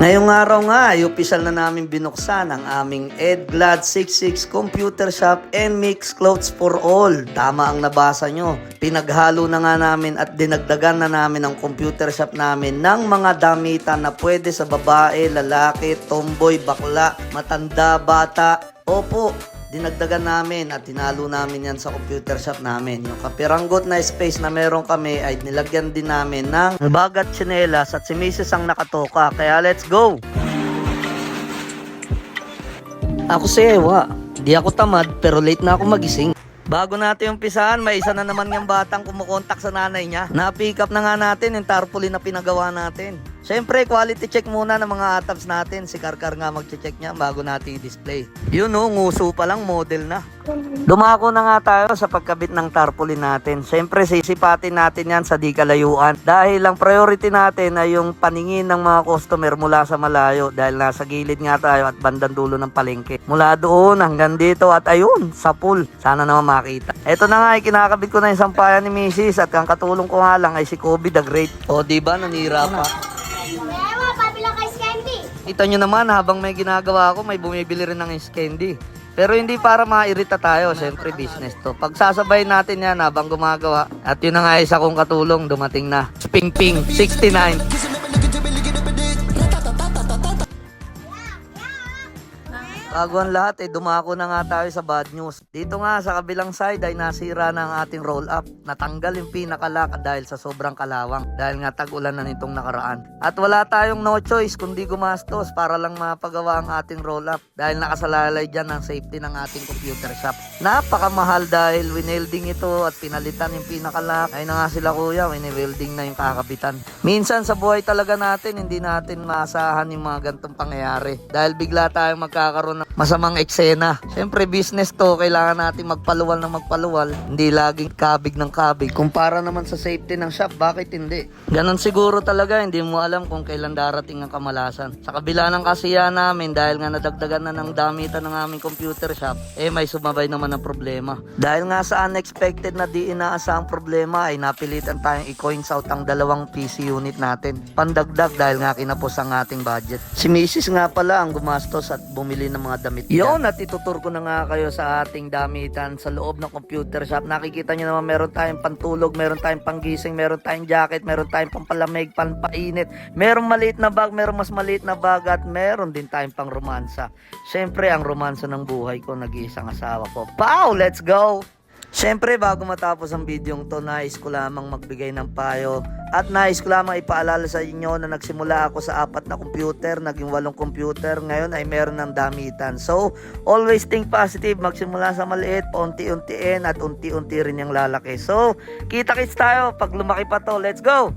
Ngayong araw nga ay opisyal na namin binuksan ang aming EdGlad 66 Computer Shop and Mix Clothes for All. Tama ang nabasa nyo. Pinaghalo na nga namin at dinagdagan na namin ang computer shop namin ng mga damitan na pwede sa babae, lalaki, tomboy, bakla, matanda, bata. Opo, dinagdagan namin at tinalo namin yan sa computer shop namin. Yung kapiranggot na space na meron kami ay nilagyan din namin ng bagat tsinelas at si Mrs. ang nakatoka. Kaya let's go! Ako si Ewa. Di ako tamad pero late na ako magising. Bago natin umpisahan, may isa na naman yung batang kumukontak sa nanay niya. Na-pick up na nga natin yung tarpaulin na pinagawa natin. Siyempre, quality check muna ng mga atabs natin. Si Karkar nga mag-check niya bago natin i-display. Yun o, nguso pa lang, model na. Dumako na nga tayo sa pagkabit ng tarpaulin natin. Siyempre, sisipatin natin yan sa di kalayuan. Dahil ang priority natin ay yung paningin ng mga customer mula sa malayo. Dahil nasa gilid nga tayo at bandang dulo ng palengke. Mula doon hanggang dito at ayun, sa pool. Sana naman makita. Ito na nga, ay kinakabit ko na yung sampayan ni Mrs. At ang katulong ko nga lang ay si Kobe the Great. O, di ba nanira pa? Kita nyo naman, habang may ginagawa ako, may bumibili rin ng candy. Pero hindi para mairita tayo, syempre business to. Pagsasabay natin yan habang gumagawa. At yun na nga isa kong katulong, dumating na. Ping Ping 69. Bago ang lahat, eh, dumako na nga tayo sa bad news. Dito nga sa kabilang side ay nasira na ang ating roll up. Natanggal yung pinakalak dahil sa sobrang kalawang. Dahil nga tag-ulan na nitong nakaraan. At wala tayong no choice kundi gumastos para lang mapagawa ang ating roll up. Dahil nakasalalay dyan ang safety ng ating computer shop. Napakamahal dahil winelding ito at pinalitan yung pinakalak. Ay na nga sila kuya, winiwelding na yung kakabitan. Minsan sa buhay talaga natin, hindi natin maasahan yung mga gantong pangyayari. Dahil bigla tayong magkakaroon masamang eksena. Siyempre business to, kailangan natin magpaluwal ng magpaluwal. Hindi laging kabig ng kabig. Kumpara naman sa safety ng shop, bakit hindi? Ganon siguro talaga, hindi mo alam kung kailan darating ang kamalasan. Sa kabila ng kasiyahan namin, dahil nga nadagdagan na ng damitan ng aming computer shop, eh may sumabay naman ng problema. Dahil nga sa unexpected na di inaasahang problema, ay napilitan tayong i-coins out ang dalawang PC unit natin. Pandagdag dahil nga kinapos ang ating budget. Si Mrs. nga pala ang gumastos at bumili ng mga damit. Yun, at itutur ko na nga kayo sa ating damitan sa loob ng computer shop. Nakikita nyo naman meron tayong pantulog, meron tayong panggising, meron tayong jacket, meron tayong pampalamig, pampainit, merong maliit na bag, merong mas maliit na bag at meron din tayong pang romansa. Siyempre, ang romansa ng buhay ko, nag-iisang asawa ko. Pow! Let's go! Siyempre, bago matapos ang videong to, nais ko lamang magbigay ng payo at nais ko lamang ipaalala sa inyo na nagsimula ako sa apat na computer, naging walong computer, ngayon ay meron ng damitan. So, always think positive, magsimula sa maliit, unti-untiin at unti-unti rin yung lalaki. So, kita-kits tayo pag lumaki pa to. Let's go!